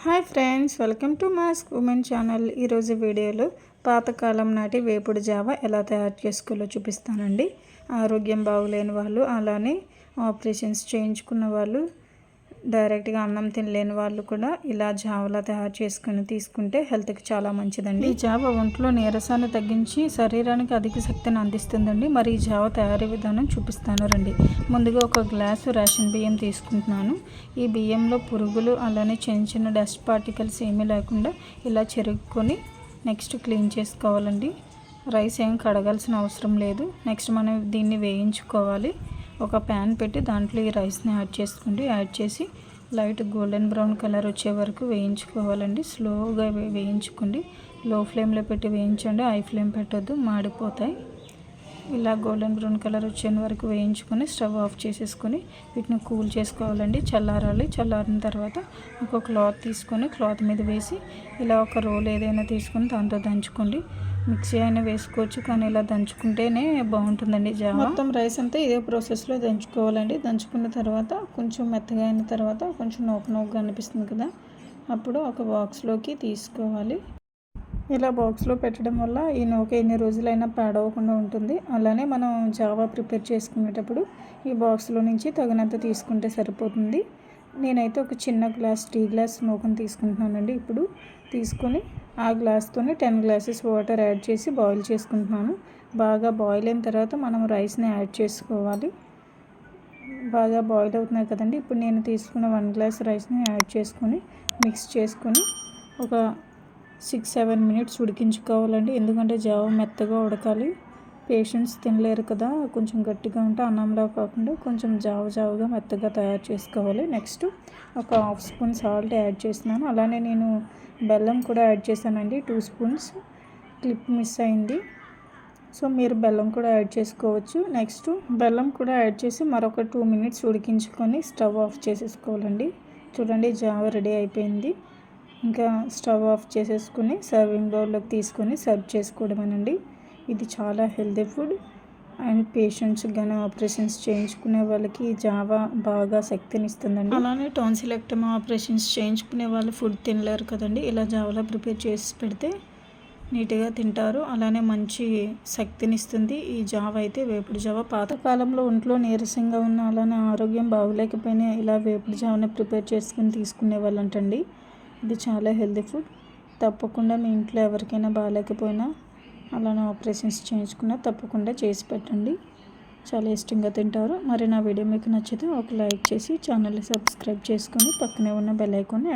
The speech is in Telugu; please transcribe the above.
Hi friends welcome to mask women channel. ఈరోజు వీడియోలో పాతకాలం నాటి వేపుడు జావ ఎలా తయారు చేసుకోవాలో చూపిస్తానండి. ఆరోగ్యం బాగులేని వాళ్ళు అలానే ఆపరేషన్స్ చేయించుకున్న వాళ్ళు డైరెక్ట్గా అన్నం తినలేని వాళ్ళు కూడా ఇలా జావలా తయారు చేసుకుని తీసుకుంటే హెల్త్కి చాలా మంచిదండి. ఈ జావ ఒంట్లో నీరసాన్ని తగ్గించి శరీరానికి అధిక శక్తిని అందిస్తుందండి. మరి ఈ జావ తయారీ విధానం చూపిస్తాను రండి. ముందుగా ఒక గ్లాసు రేషన్ బియ్యం తీసుకుంటున్నాను. ఈ బియ్యంలో పురుగులు అలానే చిన్న చిన్న డస్ట్ పార్టికల్స్ ఏమీ లేకుండా ఇలా చెరుక్కొని నెక్స్ట్ క్లీన్ చేసుకోవాలండి. రైస్ ఏం కడగాల్సిన అవసరం లేదు. నెక్స్ట్ మనం దీన్ని వేయించుకోవాలి. ఒక ప్యాన్ పెట్టి దాంట్లో ఈ రైస్ని యాడ్ చేసుకోండి యాడ్ చేసి లైట్ గోల్డెన్ బ్రౌన్ కలర్ వచ్చే వరకు వేయించుకోవాలండి. స్లోగా వేయించుకోండి. లో ఫ్లేమ్లో పెట్టి వేయించండి. హై ఫ్లేమ్ పెట్టొద్దు. మాడిపోతాయి. ఇలా గోల్డెన్ బ్రౌన్ కలర్ వచ్చేంత వరకు వేయించుకొని స్టవ్ ఆఫ్ చేసేసుకొని వీటిని కూల్ చేసుకోవాలండి. చల్లారాలి. చల్లారిన తర్వాత ఒక క్లాత్ తీసుకొని క్లాత్ మీద వేసి ఇలా ఒక రోల్ ఏదైనా తీసుకొని దాంతో దంచుకోండి. మిక్సీ అయినా వేసుకోవచ్చు కానీ ఇలా దంచుకుంటేనే బాగుంటుందండి జావ మొత్తం రైస్ అంతా ఇదే ప్రాసెస్లో దంచుకోవాలండి. దంచుకున్న తర్వాత కొంచెం మెత్తగా అయిన తర్వాత కొంచెం నోక నోకగా అనిపిస్తుంది కదా అప్పుడు ఒక బాక్స్లోకి తీసుకోవాలి. ఇలా బాక్స్లో పెట్టడం వల్ల ఈ నూక ఎన్ని రోజులైనా పాడవకుండా ఉంటుంది. అలానే మనం జావా ప్రిపేర్ చేసుకునేటప్పుడు ఈ బాక్స్లో నుంచి తగినంత తీసుకుంటే సరిపోతుంది. నేనైతే ఒక చిన్న గ్లాస్ టీ గ్లాస్ నూకను తీసుకుంటున్నానండి. ఇప్పుడు తీసుకొని ఆ గ్లాస్తోనే టెన్ గ్లాసెస్ వాటర్ యాడ్ చేసి బాయిల్ చేసుకుంటున్నాను. బాగా బాయిల్ అయిన తర్వాత మనం రైస్ని యాడ్ చేసుకోవాలి. బాగా బాయిల్ అవుతున్నాయి కదండి. ఇప్పుడు నేను తీసుకున్న వన్ గ్లాస్ రైస్ని యాడ్ చేసుకొని మిక్స్ చేసుకొని ఒక సిక్స్ సెవెన్ మినిట్స్ ఉడికించుకోవాలండి. ఎందుకంటే జావ మెత్తగా ఉడకాలి. పేషెంట్స్ తినలేరు కదా. కొంచెం గట్టిగా ఉంటే అన్నంలో కాకుండా కొంచెం జావ జావగా మెత్తగా తయారు చేసుకోవాలి. నెక్స్ట్ ఒక హాఫ్ స్పూన్ సాల్ట్ యాడ్ చేస్తున్నాను. అలానే నేను బెల్లం కూడా యాడ్ చేశానండి. టూ స్పూన్స్ క్లిప్ మిస్ అయింది. సో మీరు బెల్లం కూడా యాడ్ చేసుకోవచ్చు. నెక్స్ట్ బెల్లం కూడా యాడ్ చేసి మరొక టూ మినిట్స్ ఉడికించుకొని స్టవ్ ఆఫ్ చేసేసుకోవాలండి. చూడండి జావ రెడీ అయిపోయింది. ఇంకా స్టవ్ ఆఫ్ చేసేసుకుని సర్వింగ్ బౌల్లోకి తీసుకొని సర్వ్ చేసుకోవడమేనండి. ఇది చాలా హెల్దీ ఫుడ్ అండ్ పేషెంట్స్ కానీ ఆపరేషన్స్ చేయించుకునే వాళ్ళకి జావా బాగా శక్తిని ఇస్తుందండి అలానే టాన్సిలెక్టమా ఆపరేషన్స్ చేయించుకునే వాళ్ళు ఫుడ్ తినలేరు కదండి. ఇలా జావలా ప్రిపేర్ చేసి పెడితే నీట్గా తింటారు. అలానే మంచి శక్తిని ఇస్తుంది ఈ జావ అయితే వేపుడు జావ. పాతకాలంలో ఒంట్లో నీరసంగా ఉన్న అలానే ఆరోగ్యం బాగోలేకపోయినా ఇలా వేపుడు జావని ప్రిపేర్ చేసుకుని తీసుకునే వాళ్ళంటండి. ఇది చాలా హెల్తీ ఫుడ్. తప్పకుండా మీ ఇంట్లో ఎవరికైనా బాగాలేకపోయినా అలానే ఆపరేషన్స్ చేయించుకున్నా తప్పకుండా చేసి పెట్టండి. చాలా ఇష్టంగా తింటారు. మరి నా వీడియో మీకు నచ్చితే ఒక లైక్ చేసి ఛానల్ని సబ్స్క్రైబ్ చేసుకొని పక్కనే ఉన్న బెల్ ఐకాన్ని